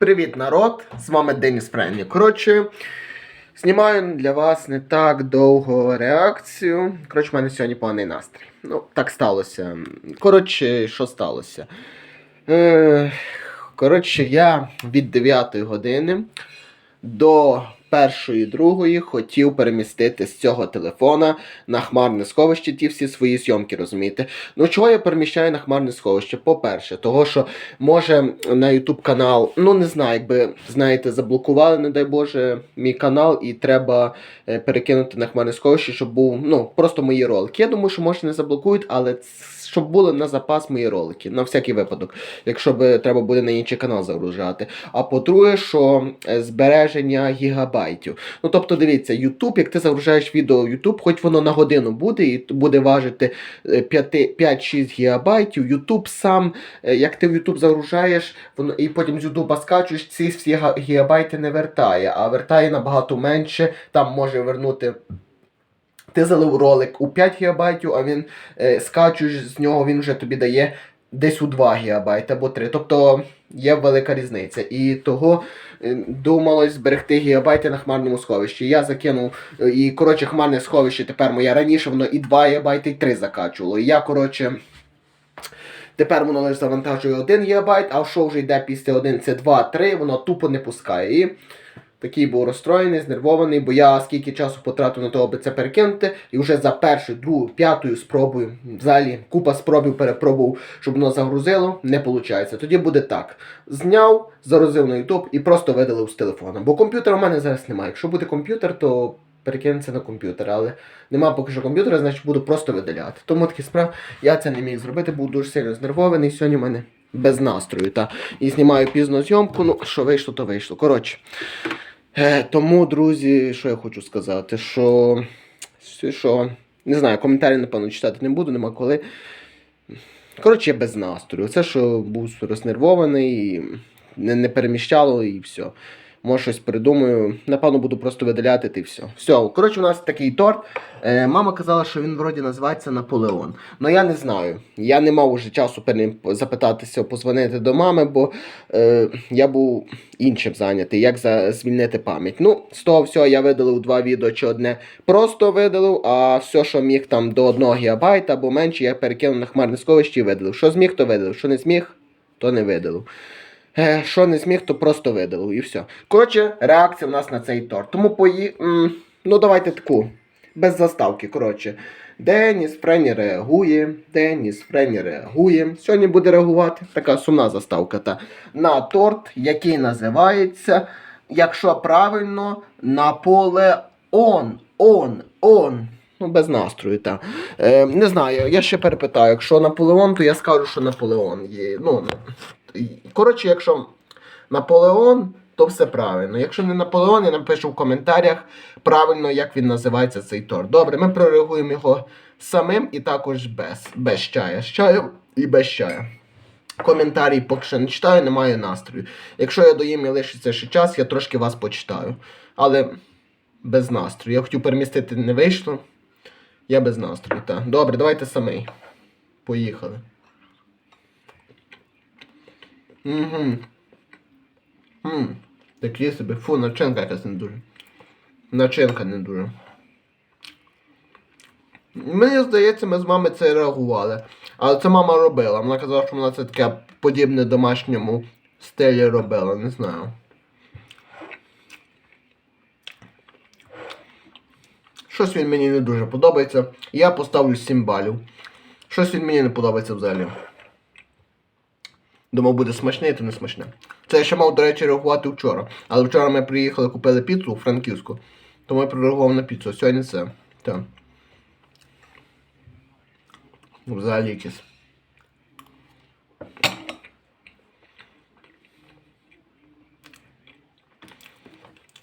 Привіт, народ! З вами Деніс Френлі. Коротше, знімаю для вас не так довго реакцію. Коротше, в мене сьогодні поганий настрій. Ну, так сталося. Коротше, що сталося? Е, коротше, я від 9 години до першої другої хотів перемістити з цього телефона на хмарне сховище ті всі свої зйомки, розумієте? Ну чого я переміщаю на хмарне сховище? По-перше, того що може на YouTube канал, ну не знаю, якби знаєте, заблокували, не дай Боже, мій канал, і треба е, перекинути на хмарне сховище, щоб був ну просто мої ролики. Я думаю, що може не заблокують, але ц- щоб були на запас мої ролики, на всякий випадок, якщо би треба буде на інший канал загружати. А по-друге, що е, збереження гігабайтів. Ну тобто, дивіться, YouTube, як ти загружаєш відео в YouTube, хоч воно на годину буде і буде важити е, 5 5-6 гігабайтів, YouTube сам, е, як ти в YouTube загружаєш, воно і потім з YouTube скачуєш, ці всі га- гігабайти не вертає, а вертає набагато менше, там може вернути. Ти залив ролик у 5 ГБ, а він е, скачуєш з нього, він вже тобі дає десь у 2 ГБ або 3. Тобто є велика різниця. І того е, думалось зберегти гігабайти на хмарному сховищі. Я закинув, е, і коротше, хмарне сховище тепер моє раніше воно і 2 ГБ, і 3 закачувало. І я, коротше. Тепер воно лише завантажує 1 ГБ, а що вже йде після 1, це 2, 3, воно тупо не пускає. І такий був розстроєний, знервований, бо я скільки часу потратив на того, аби це перекинути, і вже за першою, другою, п'ятою спробою, взагалі купа спробів перепробував, щоб воно загрузило, не виходить. Тоді буде так. Зняв, загрузив на YouTube і просто видалив з телефона. Бо комп'ютера у мене зараз немає. Якщо буде комп'ютер, то перекинеться на комп'ютер, але нема поки що комп'ютера, значить буду просто видаляти. Тому такі справи я це не міг зробити, був дуже сильно знервований. Сьогодні в мене без настрою. Та. І знімаю пізно зйомку. Ну, що вийшло, то вийшло. Коротше. Е, тому, друзі, що я хочу сказати, що, що не знаю, коментарі, напевно, читати не буду, нема коли. Коротше, я без настрою. Це, що був рознервований, і не, не переміщало і все. Може щось придумаю. Напевно, буду просто видаляти і все. Все, коротше, у нас такий торт. Е, мама казала, що він вроді називається Наполеон. Ну я не знаю. Я не мав уже часу перед ним запитатися, позвонити до мами, бо е, я був іншим зайнятий, як за, звільнити пам'ять. Ну, з того всього я видалив два відео чи одне просто видалив, а все, що міг там до 1 ГБ або менше, я перекинув на хмарне сховище і видалив. Що зміг, то видалив. Що не зміг, то не видалив. Е, що не зміг, то просто видалив і все. Коротше, реакція в нас на цей торт. Тому пої... ну давайте таку. Без заставки, коротше. Деніс Френі реагує, Деніс Френі реагує. Сьогодні буде реагувати така сумна заставка та на торт, який називається, якщо правильно, Наполеон. Он, он. Ну, без настрою, так. Е, не знаю, я ще перепитаю, якщо Наполеон, то я скажу, що Наполеон є. Ну, коротше, якщо Наполеон, то все правильно. Якщо не Наполеон, я напишу в коментарях правильно, як він називається цей торт. Добре, ми прореагуємо його самим і також без, без чая. З чаєм і без чая. Коментарі поки що не читаю, немає настрою. Якщо я доїм і лишиться ще час, я трошки вас почитаю. Але без настрою. Я хотів перемістити, не вийшло. Я без настрою, так. Добре, давайте самий. Поїхали. Угу. Хм. Такі собі. Фу, начинка якась не дуже. Начинка не дуже. Мені здається, ми з мами це реагували. Але це мама робила. Вона казала, що вона це таке подібне домашньому стилі робила, не знаю. Щось він мені не дуже подобається. Я поставлю 7 балів. Щось він мені не подобається взагалі. Думав, буде смачне, то не смачне. Це я ще мав, до речі, реагувати вчора. Але вчора ми приїхали, купили піцу у Франківську. Тому я прореагував на піцу. Сьогодні це. Так. Взагалі якесь.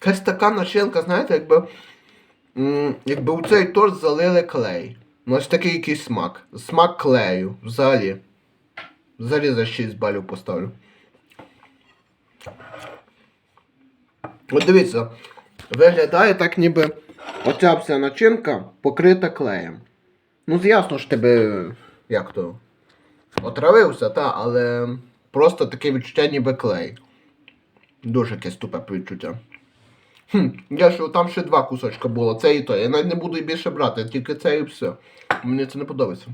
Якась така начинка, знаєте, якби. Якби у цей торт залили клей. Ну ось такий якийсь смак. Смак клею. Взагалі. Взагалі за 6 балів поставлю. От дивіться, виглядає так, ніби оця вся начинка покрита клеєм. Ну, ясно ж тебе, як то, отравився, та, але просто таке відчуття ніби клей. Дуже якесь тупе відчуття. Хм, я що там ще два кусочка було, це і то. Я навіть не буду і більше брати, тільки це і все. Мені це не подобається.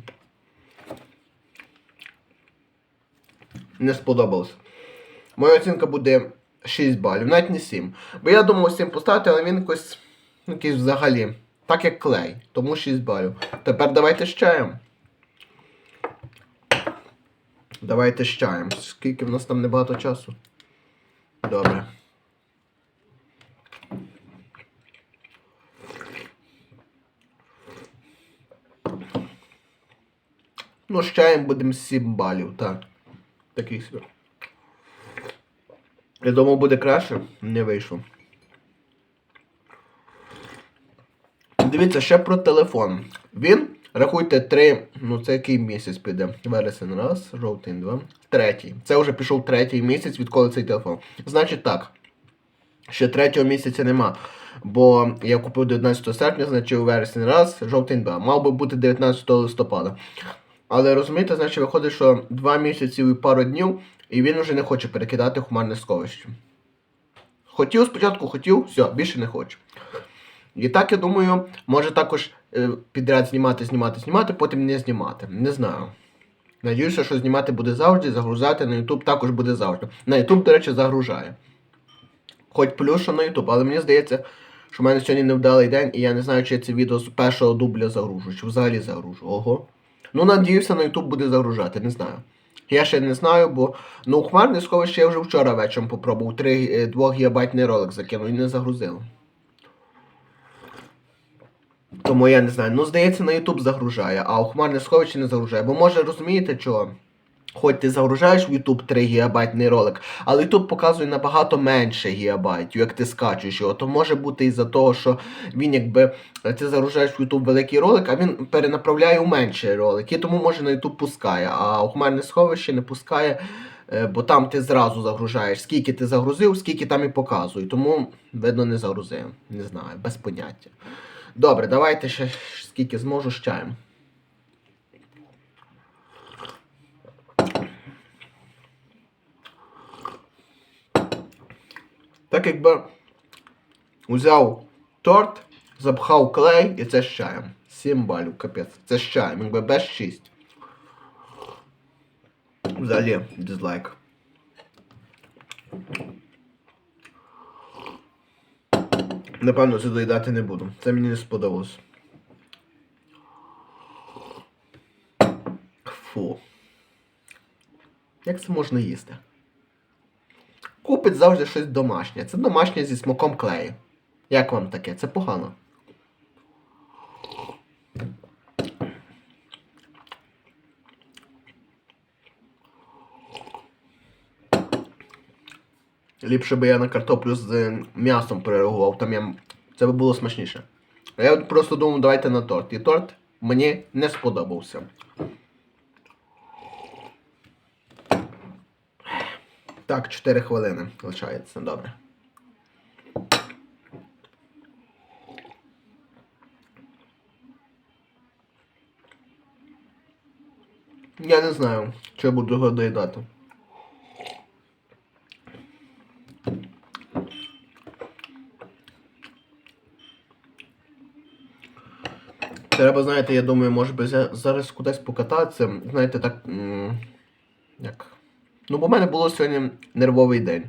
Не сподобалось. Моя оцінка буде 6 балів, навіть не 7. Бо я думав 7 поставити, але він якось якийсь взагалі. Так як клей. Тому 6 балів. Тепер давайте з чаєм. Давайте з чаєм. Скільки в нас там небагато часу. Добре. Ну, з чаєм будемо 7 балів, так. Такий собі. Я думав, буде краще, не вийшло. Дивіться, ще про телефон. Він, рахуйте, 3, ну це який місяць піде? Вересень раз, жовтень два, третій. Це вже пішов третій місяць, відколи цей телефон. Значить так. Ще третього місяця нема. Бо я купив 19 серпня, значить у вересень раз, жовтень два. Мав би бути 19 листопада. Але розумієте, значить виходить, що 2 місяці і пару днів, і він вже не хоче перекидати хмарне сховище. Хотів спочатку, хотів, все, більше не хочу. І так, я думаю, може також е, підряд знімати, знімати, знімати, потім не знімати. Не знаю. Надіюся, що знімати буде завжди, загружати на YouTube також буде завжди. На YouTube, до речі, загружає. Хоч плюс, що на YouTube, але мені здається, що в мене сьогодні невдалий день, і я не знаю, чи я це відео з першого дубля загружу, чи взагалі загружу. Ого. Ну, надіюся, на YouTube буде загружати, не знаю. Я ще не знаю, бо ну, хмарне сховище я вже вчора вечором попробував. 3, 2 гігабайтний ролик закинув і не загрузив. Тому я не знаю. Ну, здається, на YouTube загружає, а у хмарне сховище не загружає. Бо може розумієте чого? Хоч ти загружаєш в YouTube 3 гігабайтний ролик, але YouTube показує набагато менше гігабайтів, як ти скачуєш його. То може бути із-за того, що він якби ти загружаєш в YouTube великий ролик, а він перенаправляє у менший ролик. І тому може на YouTube пускає, а у хмарне сховище не пускає, е, бо там ти зразу загружаєш, скільки ти загрузив, скільки там і показує. Тому, видно, не загрузив. Не знаю, без поняття. Добре, давайте ще скільки зможу з. Так якби взяв торт, запхав клей і це з чаєм. 7 балів, капець. Це з чаєм, якби без 6. Взагалі дизлайк. Напевно, це доїдати не буду. Це мені не сподобалось. Фу. Як це можна їсти? Купить завжди щось домашнє. Це домашнє зі смаком клею. Як вам таке? Це погано. Ліпше би я на картоплю з е, м'ясом перереагував, там я... це би було смачніше. Я просто думав, давайте на торт. І торт мені не сподобався. Так, 4 хвилини лишається, добре. Я не знаю, чи я буду його доїдати. Треба, знаєте, я думаю, може би зараз кудись покататися. Знаєте, так. Як. Ну, бо в мене було сьогодні нервовий день.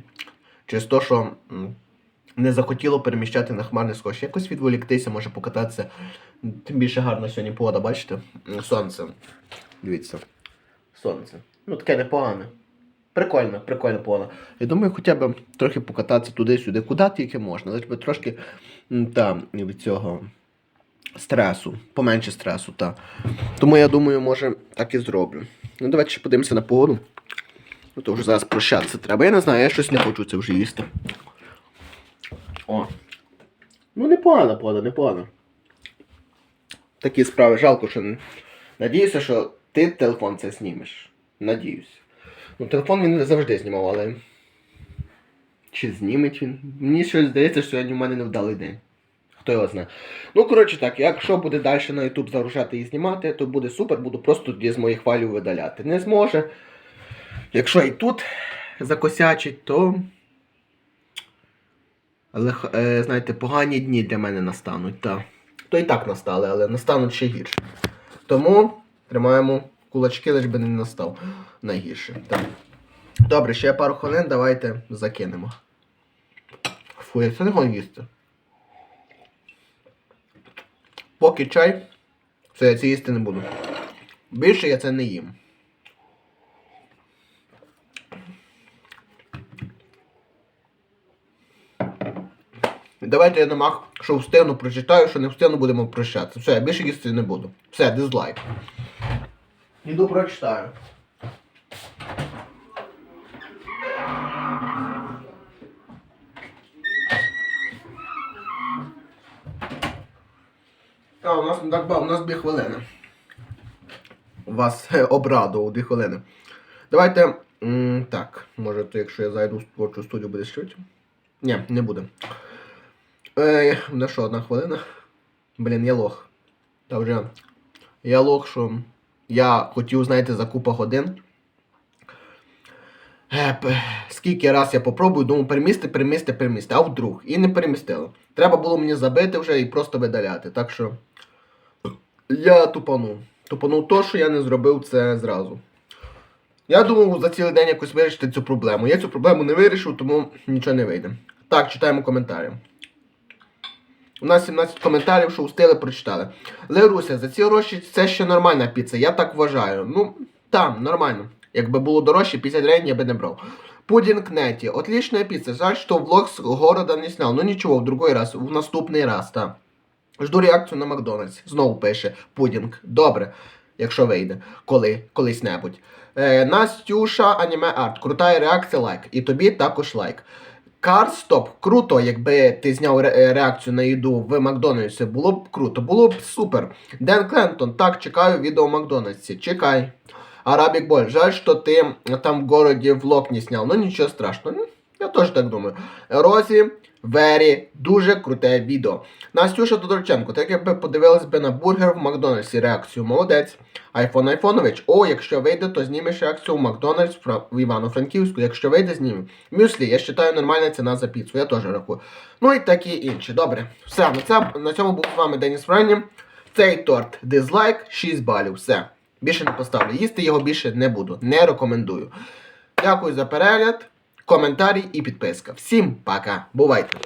Через те, що не захотіло переміщати на хмарне сховище. Якось відволіктися, може покататися. Тим більше гарна сьогодні погода, бачите? Сонце. Дивіться. Сонце. Ну, таке непогане. Прикольно, прикольно погода. Я думаю, хоча б трохи покататися туди-сюди, куди тільки можна. Лише трошки м, там від цього стресу, поменше стресу, так. Тому я думаю, може так і зроблю. Ну, давайте ще подивимося на погоду. Ну, то вже зараз прощатися треба. Я не знаю, я щось не хочу це вже їсти. О. Ну, непогано, погода, непогано. Такі справи, жалко, що. Надіюся, що ти телефон це знімеш. Надіюся. Ну, телефон він не завжди знімав, але. Чи зніметь він? Мені щось здається, що сьогодні в мене невдалий день. Хто його знає. Ну, коротше так, якщо буде далі на YouTube загружати і знімати, то буде супер, буду просто з моїх файлів видаляти. Не зможе. Якщо і тут закосячить, то е, знаєте, погані дні для мене настануть. Та. То і так настали, але настануть ще гірше. Тому тримаємо кулачки, лиш би не настав найгірше. Так. Добре, ще пару хвилин, давайте закинемо. Фу, я це не можу їсти. Поки чай, все, я це їсти не буду. Більше я це не їм. Давайте я намах, що встигну, прочитаю, що не встигну, будемо прощатися. Все, я більше їсти не буду. Все, дизлайк. Іду прочитаю. А, у нас не так у нас дві хвилини. Вас е, обрадував дві хвилини. Давайте. так, може, то якщо я зайду в творчу студію, буде швидше? Ні, не буде. Е, на що, одна хвилина? Блін, я лох. Та вже. Я лох, що я хотів, знаєте, за купа годин. Скільки раз я попробую, думаю, перемісти, перемісти, перемісти, а вдруг. І не перемістило. Треба було мені забити вже і просто видаляти. Так що я тупанув. Тупанув то, що я не зробив це зразу. Я думав за цілий день якось вирішити цю проблему. Я цю проблему не вирішив, тому нічого не вийде. Так, читаємо коментарі. У нас 17 коментарів, що устили, прочитали. Леруся, за ці гроші це ще нормальна піца, я так вважаю. Ну, там, нормально. Якби було дорожче, 50 гривень я би не брав. Пудінг Неті. Отличная пицца. Жаль, что влог с города не снял. Ну нічого, в другой раз, в наступний раз, так. Жду реакцію на Макдональдс. Знову пише Пудінг. Добре, якщо вийде. Коли, колись-небудь. Е, Настюша Аніме Арт. Крута реакція, лайк. І тобі також лайк. Карстоп, круто, якби ти зняв е, реакцію на їду в Макдональдсі, було б круто, було б супер. Ден Клентон, так, чекаю відео в Макдональдсі. Чекай. Арабік Боль, жаль, що ти там в городі влог не сняв. Ну нічого страшного. Я теж так думаю. Розі, Вері, дуже круте відео. Настюша Тодорченко, так якби подивилась би на бургер в Макдональдсі реакцію. Молодець. Айфон Айфонович. О, якщо вийде, то знімеш реакцію в Макдональдс в Івано-Франківську. Якщо вийде, знімемо. Мюслі, я вважаю, нормальна ціна за піцу. Я теж рахую. Ну і такі інші. Добре. Все, на, це, на цьому був з вами Деніс Френні. Цей торт дизлайк, 6 балів. Все. Більше не поставлю. Їсти його більше не буду. Не рекомендую. Дякую за перегляд, коментарі і підписка. Всім пока. Бувайте.